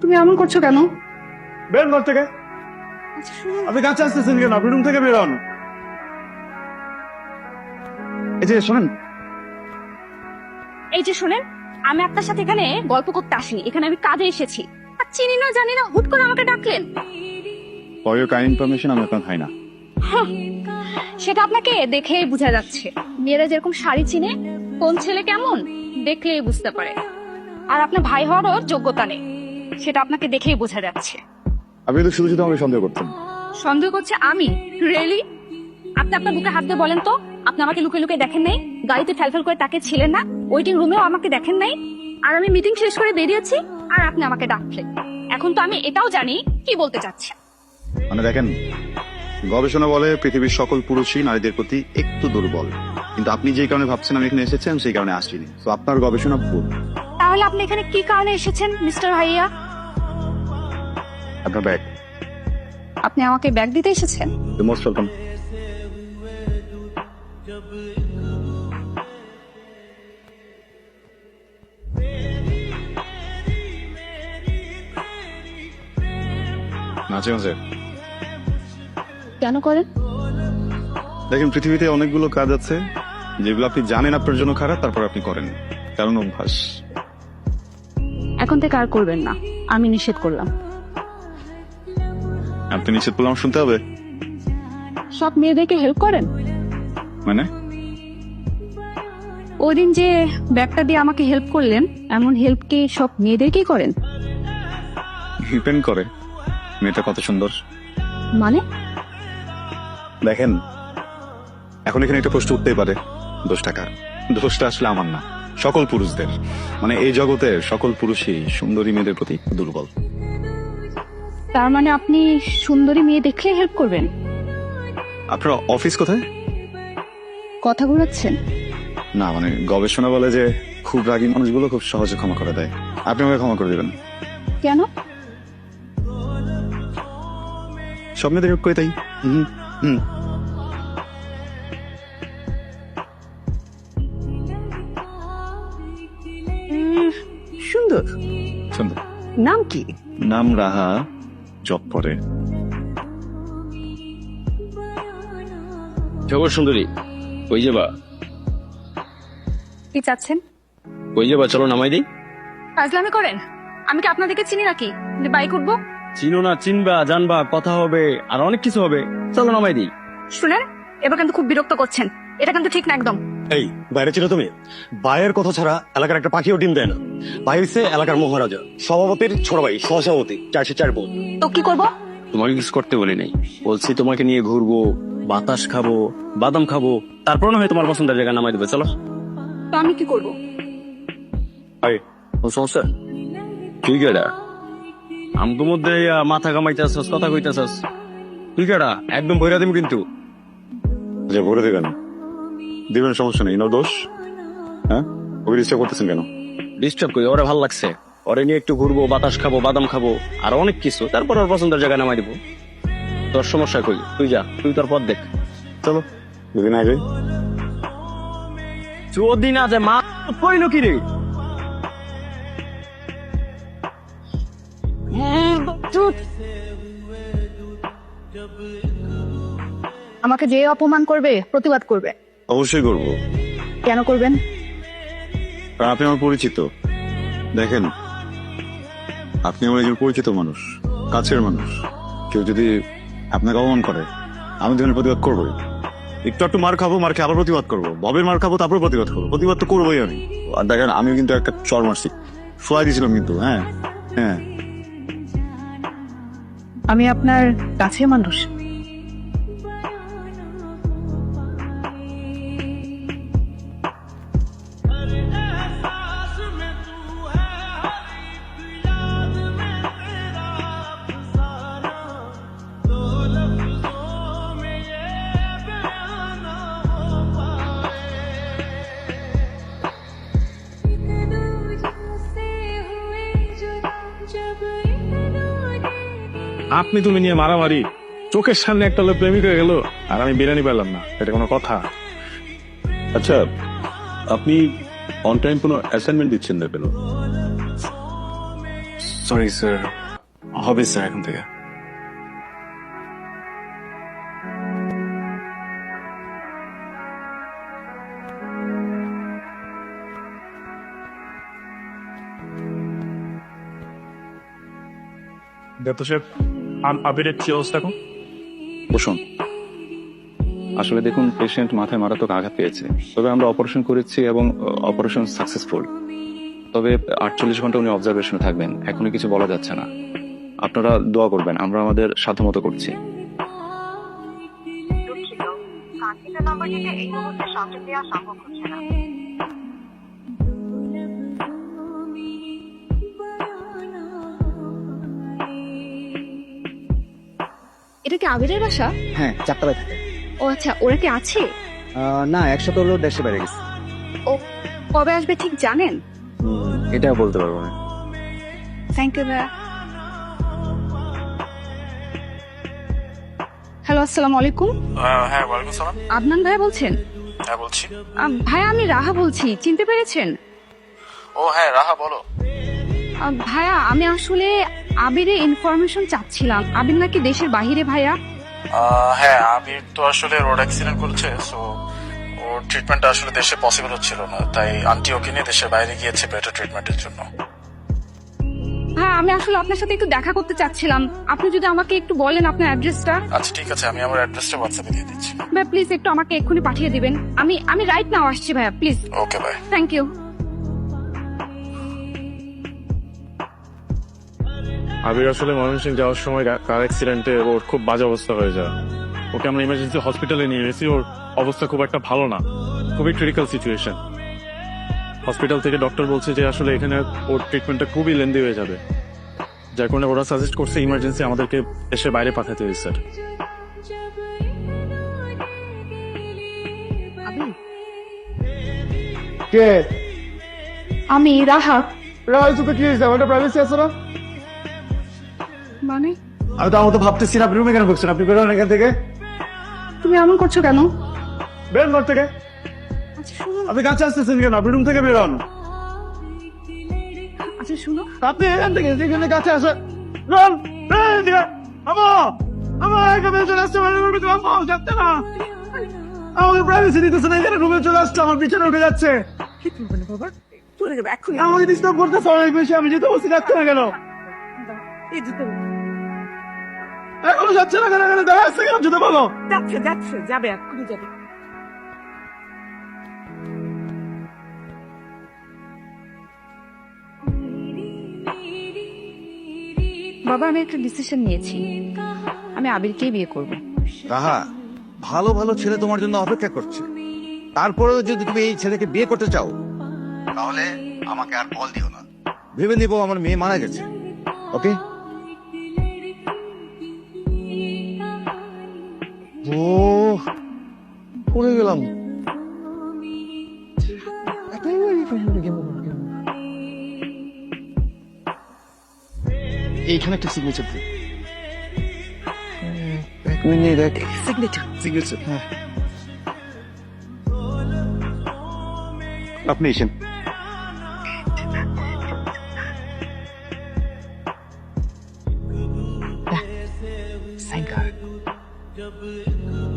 তুমি এমন করছ কেন? বের ঘর থেকে। আপনি কাছে আসতেছেন কেন? আপনি রুম থেকে বেরোন এই যে শোনেন। এই যে শুনেন আমি আপনার সাথে এখানে গল্প করতে আসিনি। এখানে আমি কাজে এসেছি। আর চিনি না জানি না হুট করে আমাকে ডাকলেন। ফর ইউর কাইন্ড ইনফরমেশন আমি আপনার খাই না। সেটা আপনাকে দেখেই বোঝা যাচ্ছে। মেয়েরা যেরকম শাড়ি চিনে কোন ছেলে কেমন দেখলেই বুঝতে পারে। আর আপনার ভাই হওয়ারও যোগ্যতা নেই। সেটা আপনাকে দেখেই বোঝা যাচ্ছে। আপনি তো শুধু শুধু আমাকে সন্দেহ করতেন সন্দেহ করছে আমি? রিয়েলি আপনি আপনার বুকে হাত দিয়ে বলেন তো আপনি আমাকে লুকে লুকে দেখেন নাই? গাড়িতে ফেলফেল করে তাকে ছিলেন না? ওয়েটিং রুমেও আমাকে দেখেন নাই? আর আমি মিটিং শেষ করে বেরিয়েছি আর আপনি আমাকে ডাকলেন। এখন তো আমি এটাও জানি কি বলতে চাচ্ছেন? মানে দেখেন গবেষণা বলে পৃথিবীর সকল পুরুষই নারীদের প্রতি একটু দুর্বল। কিন্তু আপনি যে কারণে ভাবছেন আমি এখানে এসেছেন সেই কারণে আসিনি। তো আপনার গবেষণা ভুল। তাহলে আপনি এখানে কি কারণে এসেছেন মিস্টার ভাইয়া? আপনার ব্যাগ। আপনি আমাকে ব্যাগ দিতে এসেছেন? মোস্ট ওয়েলকাম নাচে মাঝে কেন করেন? দেখেন পৃথিবীতে অনেকগুলো কাজ আছে যেগুলো আপনি জানেন আপনার জন্য খারাপ তারপর আপনি করেন। কারণ অভ্যাস। এখন থেকে আর করবেন না। আমি নিষেধ করলাম। আপনি নিষেধ করলে আমার শুনতে হবে? সব মেয়েদেরকে হেল্প করেন? মানে? ওই দিন যে ব্যাগটা দিয়ে আমাকে হেল্প করলেন এমন হেল্প কি সব মেয়েদেরকেই করেন? ডিপেন্ড করে। মেয়েটা কত সুন্দর। মানে? দেখেন এখন এখানে একটা প্রশ্ন উঠতেই পারে। দোষ টাকার দোষটা আসলে আমার না সকল পুরুষদের। মানে এই জগতে সকল পুরুষই সুন্দরী মেয়েদের প্রতি দুর্বল। তার মানে আপনি সুন্দরী মেয়ে দেখলে হেল্প করবেন? আপনার অফিস কোথায়? কথা ঘুরাচ্ছেন? না মানে গবেষণা বলে যে খুব রাগী মানুষগুলো খুব সহজে ক্ষমা করে দেয়। আপনি আমাকে ক্ষমা করে দেবেন। কেন? সব মেয়েদের করে তাই। হুম হুম। সুন্দর। সুন্দর। নাম কি? নাম রাহা। জব পরে। জগৎ সুন্দরী কই যাবা? কি চাচ্ছেন? কই যাবা? চলো নামাই দিই। ফাজলামি করেন। আমি কি আপনাদেরকে চিনি নাকি? যে বাইক উঠবো? চিনো না চিনবা জানবা কথা হবে আর অনেক কিছু হবে। চলো নামাই দিই। শুনেন এবার কিন্তু খুব বিরক্ত করছেন। এটা কিন্তু ঠিক না একদম। এই বাইরে ছিল তুমি? ভাইয়ের কথা ছাড়া এলাকার একটা পাখিও ডিম দেয় না। বাইরে এলাকার মহারাজা। সভাপতির ছোট ভাই সহসভাপতি চারশো চার বোন। তো কি করব? তোমাকে কিছু করতে বলি নাই। বলছি তোমাকে নিয়ে ঘুরবো বাতাস খাব বাদাম খাব তারপর না হয় তোমার পছন্দের জায়গা নামাই দেবে চলো। তো আমি কি করব? সমস্যা? তুই কেডা? আমগো মধ্যে মাথা কামাইতেছস কথা কইতেছস। তুই কেডা? একদম ভৈরা দিম কিন্তু। যে ভরে দেবেন দিবেন সমস্যা নেই নো দোষ? হ্যাঁ? ওকে ডিস্টার্ব করতেছেন কেন? ডিস্টার্ব করি ওরে ভালো লাগছে। ওরে নিয়ে একটু ঘুরবো বাতাস খাব বাদাম খাব আর অনেক কিছু। তারপর ওর পছন্দের জায়গা নামাই দিব। তোর সমস্যা কই? তুই যা তুই তোর পথ দেখ। চলো যদি না যাই। যদি না যে মা কইল কি রে? আমাকে যে অপমান করবে প্রতিবাদ করবে। অবশ্যই করব। কেন করবেন? কারণ আপনি আমার পরিচিত। দেখেন আপনি আমার একজন পরিচিত মানুষ কাছের মানুষ। কেউ যদি আপনাকে অপমান করে আমি ধরনের প্রতিবাদ করবোই। একটু একটু মার খাব মার খেয়ে আবার প্রতিবাদ করব। ববের মার খাব তারপর প্রতিবাদ করব। প্রতিবাদ তো করবোই আমি। আর দেখেন আমিও কিন্তু একটা চর মারছি। শোয়া দিয়েছিলাম কিন্তু হ্যাঁ হ্যাঁ। আমি আপনার কাছে মানুষ। আপনি তুমি নিয়ে মারামারি চোখের সামনে একটা লোক প্রেমিক হয়ে গেল আর আমি বিরিয়ানি পেলাম না এটা কোনো কথা। আচ্ছা আপনি অন টাইম কোনো অ্যাসাইনমেন্ট দিচ্ছেন না কেন? সরি স্যার হবে স্যার এখন থেকে। দেখো আবিরের কি অবস্থা এখন? বসুন। আসলে দেখুন পেশেন্ট মাথায় মারাত্মক আঘাত পেয়েছে। তবে আমরা অপারেশন করেছি এবং অপারেশন সাকসেসফুল তবে আটচল্লিশ ঘণ্টা উনি অবজারভেশনে থাকবেন। এখনই কিছু বলা যাচ্ছে না। আপনারা দোয়া করবেন আমরা আমাদের সাধ্যমতো করছি। এটা কি আবিরের বাসা? হ্যাঁ চারটা বাজে ও আচ্ছা ওরা কি আছে? না একসাথে হলেও দেশে বাইরে গেছে। ও কবে আসবে ঠিক জানেন? এটা বলতে পারব না। থ্যাংক ইউ ভাইয়া। হ্যালো আসসালামু আলাইকুম। হ্যাঁ ওয়ালাইকুম সালাম আদনান ভাইয়া বলছেন? হ্যাঁ বলছি। আম, ভাইয়া আমি রাহা বলছি চিনতে পেরেছেন? ও হ্যাঁ রাহা বলো। ভাইয়া আমি আসলে আবিরে ইনফরমেশন চাচ্ছিলাম। আবির নাকি দেশের বাহিরে ভাইয়া? হ্যাঁ আবির তো আসলে রোড অ্যাক্সিডেন্ট করেছে সো ওর ট্রিটমেন্টটা আসলে দেশে পসিবল হচ্ছিল না। তাই আন্টি ওকে নিয়ে দেশের বাইরে গিয়েছে বেটার ট্রিটমেন্টের জন্য। হ্যাঁ আমি আসলে আপনার সাথে একটু দেখা করতে চাচ্ছিলাম। আপনি যদি আমাকে একটু বলেন আপনার অ্যাড্রেসটা আচ্ছা ঠিক আছে আমি আমার অ্যাড্রেসটা হোয়াটসঅ্যাপে দিয়ে দিচ্ছি। ভাইয়া প্লিজ একটু আমাকে এক্ষুনি পাঠিয়ে দিবেন। আমি আমি রাইট নাও আসছি ভাইয়া please okay bye thank you Abir আসলে ময়মনসিং যাওয়ার সময় কার অ্যাক্সিডেন্টে ওর খুব বাজে অবস্থা হয়ে যায়। ওকে আমরা ইমার্জেন্সি হসপিটালে নিয়ে গেছি ওর অবস্থা খুব একটা ভালো না। খুবই ক্রিটিক্যাল সিচুয়েশন হসপিটাল থেকে ডক্টর বলছে যে আসলে এখানে ওর ট্রিটমেন্টটা খুবই লেন্দি হয়ে যাবে। যার কারণে ওরা সাজেস্ট করছে ইমার্জেন্সি আমাদেরকে দেশের বাইরে পাঠাতে হয়েছে স্যার কে? আমি রাহা রাহুল তোকে কি হয়েছে? আমার প্রাইভেসি আছে না? মানে? আমি তো আমার তো ভাবতেছি না। আপনি রুমে কেন ঢুকছেন? আপনি বেরোন এখান থেকে। তুমি এমন করছ কেন? বেরোন ঘর থেকে। আচ্ছা আপনি কাছে আসতেছেন কেন? আপনি রুম থেকে বেরোন। আচ্ছা শুনো আপনি এখান থেকে যেখানে কাছে রন বেরোন। আমো! আমো চলে আমার রুমে তো আমো যাচ্ছে না। আমাকে প্রাইভেসি দিতেছে না। এখানে রুমে চলে আসছে। আমার পিছনে উঠে যাচ্ছে। আমাকে ডিস্টার্ব করতেছে অনেক বেশি। আমি যেতে বসে যাচ্ছে না কেন? এখনও যাচ্ছে না কেন এখানে দেখা যাচ্ছে কেন বলো যাচ্ছে যাচ্ছে যাবে এক্ষুনি যাবে। বাবা আমি একটা ডিসিশন নিয়েছি। আমি আবিরকেই বিয়ে করব। রাহা ভালো ভালো ছেলে তোমার জন্য অপেক্ষা করছে। তারপরেও যদি তুমি এই ছেলেকে বিয়ে করতে চাও তাহলে আমাকে আর বল দিও না। ভেবে নিব আমার মেয়ে মারা গেছে। ওকে? ও পড়ে গেলাম। এইখানে একটা সিগনেচার দিন এক মিনিট দেখ সিগনেচার সিগনেচার হ্যাঁ। আপনি এসেন जब एक